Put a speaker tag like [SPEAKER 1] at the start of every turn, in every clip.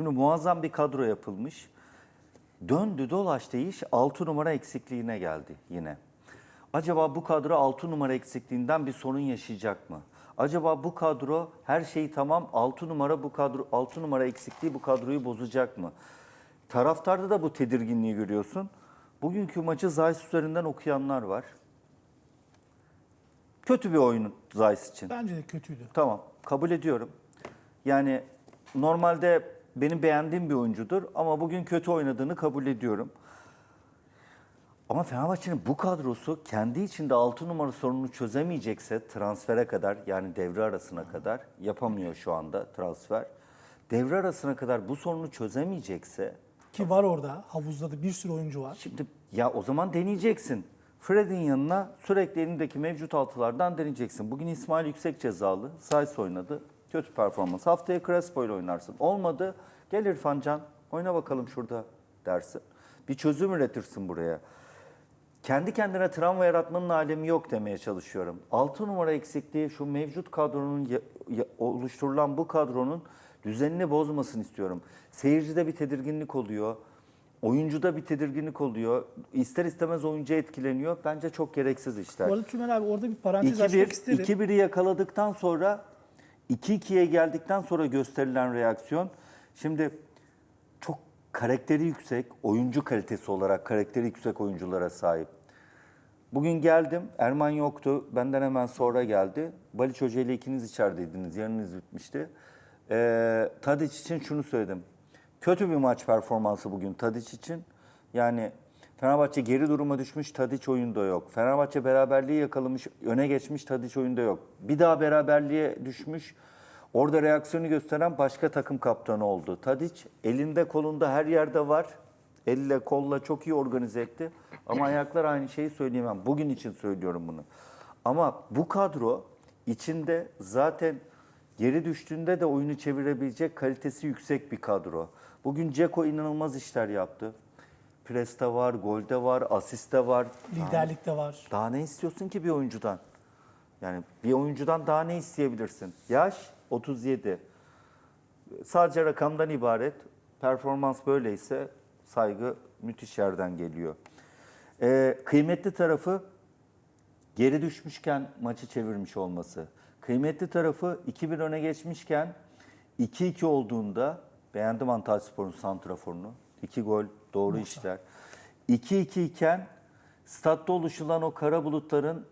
[SPEAKER 1] Şimdi muazzam bir kadro yapılmış. Döndü dolaştı iş 6 numara eksikliğine geldi yine. Acaba bu kadro 6 numara eksikliğinden bir sorun yaşayacak mı? Acaba bu kadro her şey tamam 6 numara bu kadro 6 numara eksikliği bu kadroyu bozacak mı? Taraftarda da bu tedirginliği görüyorsun. Bugünkü maçı Zayis üzerinden okuyanlar var. Kötü bir oyun Zayis için.
[SPEAKER 2] Bence de kötüydü.
[SPEAKER 1] Tamam, kabul ediyorum. Yani normalde benim beğendiğim bir oyuncudur ama bugün kötü oynadığını kabul ediyorum. Ama Fenerbahçe'nin bu kadrosu kendi içinde 6 numara sorununu çözemeyecekse transfere kadar yani devre arasına kadar yapamıyor şu anda transfer. Devre arasına kadar bu sorunu çözemeyecekse
[SPEAKER 2] Ki var orada. Havuzda da bir sürü oyuncu var.
[SPEAKER 1] Şimdi ya o zaman deneyeceksin. Fred'in yanına sürekli elindeki mevcut altılardan deneyeceksin. Bugün İsmail yüksek cezalı. Sayıs oynadı. Kötü performans. Haftaya Crespo ile oynarsın. Olmadı. Gel İrfan Can oyna bakalım şurada dersin. Bir çözüm üretirsin buraya. Kendi kendine travma yaratmanın alemi yok demeye çalışıyorum. 6 numara eksikliği şu mevcut kadronun ya- ya- oluşturulan bu kadronun düzenini bozmasını istiyorum. Seyircide bir tedirginlik oluyor. Oyuncuda bir tedirginlik oluyor. İster istemez oyuncu etkileniyor. Bence çok gereksiz işler.
[SPEAKER 2] Bu arada Tümen abi orada bir parantez açmak
[SPEAKER 1] 2-1,
[SPEAKER 2] isterim.
[SPEAKER 1] 2-1'i yakaladıktan sonra 2-2'ye geldikten sonra gösterilen reaksiyon şimdi çok karakteri yüksek, oyuncu kalitesi olarak karakteri yüksek oyunculara sahip. Bugün geldim, Erman yoktu. Benden hemen sonra geldi. Baliç Hoca ile ikiniz içerideydiniz, yarınız bitmişti. Ee, Tadic için şunu söyledim. Kötü bir maç performansı bugün Tadic için. Yani Fenerbahçe geri duruma düşmüş, Tadic oyunda yok. Fenerbahçe beraberliği yakalamış, öne geçmiş, Tadic oyunda yok. Bir daha beraberliğe düşmüş, orada reaksiyonu gösteren başka takım kaptanı oldu. Tadic elinde kolunda her yerde var. Elle kolla çok iyi organize etti. Ama ayaklar aynı şeyi söyleyemem. Bugün için söylüyorum bunu. Ama bu kadro içinde zaten geri düştüğünde de oyunu çevirebilecek kalitesi yüksek bir kadro. Bugün Ceko inanılmaz işler yaptı. Preste var, golde var, asiste var.
[SPEAKER 2] Liderlikte var.
[SPEAKER 1] Daha ne istiyorsun ki bir oyuncudan? Yani bir oyuncudan daha ne isteyebilirsin? Yaş 37. Sadece rakamdan ibaret. Performans böyleyse saygı müthiş yerden geliyor. Ee, kıymetli tarafı geri düşmüşken maçı çevirmiş olması. Kıymetli tarafı 2-1 öne geçmişken 2-2 olduğunda beğendim Antalyaspor'un santraforunu. 2 gol doğru işler. 2-2 iken statta oluşulan o kara bulutların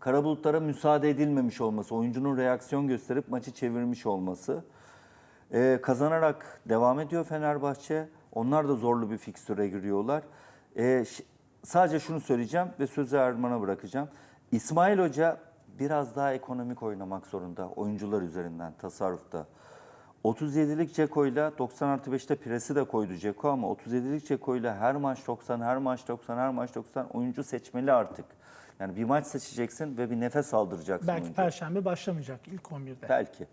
[SPEAKER 1] kara bulutlara müsaade edilmemiş olması, oyuncunun reaksiyon gösterip maçı çevirmiş olması. Ee, kazanarak devam ediyor Fenerbahçe. Onlar da zorlu bir fikstüre giriyorlar. Ee, sadece şunu söyleyeceğim ve sözü Erman'a bırakacağım. İsmail Hoca biraz daha ekonomik oynamak zorunda oyuncular üzerinden tasarrufta. 37'lik Ceko ile 90 artı 5'te presi de koydu Ceko ama 37'lik Ceko ile her maç 90, her maç 90, her maç 90 oyuncu seçmeli artık. Yani bir maç seçeceksin ve bir nefes aldıracaksın
[SPEAKER 2] Belki
[SPEAKER 1] oyuncuya.
[SPEAKER 2] Perşembe başlamayacak ilk 11'de.
[SPEAKER 1] Belki.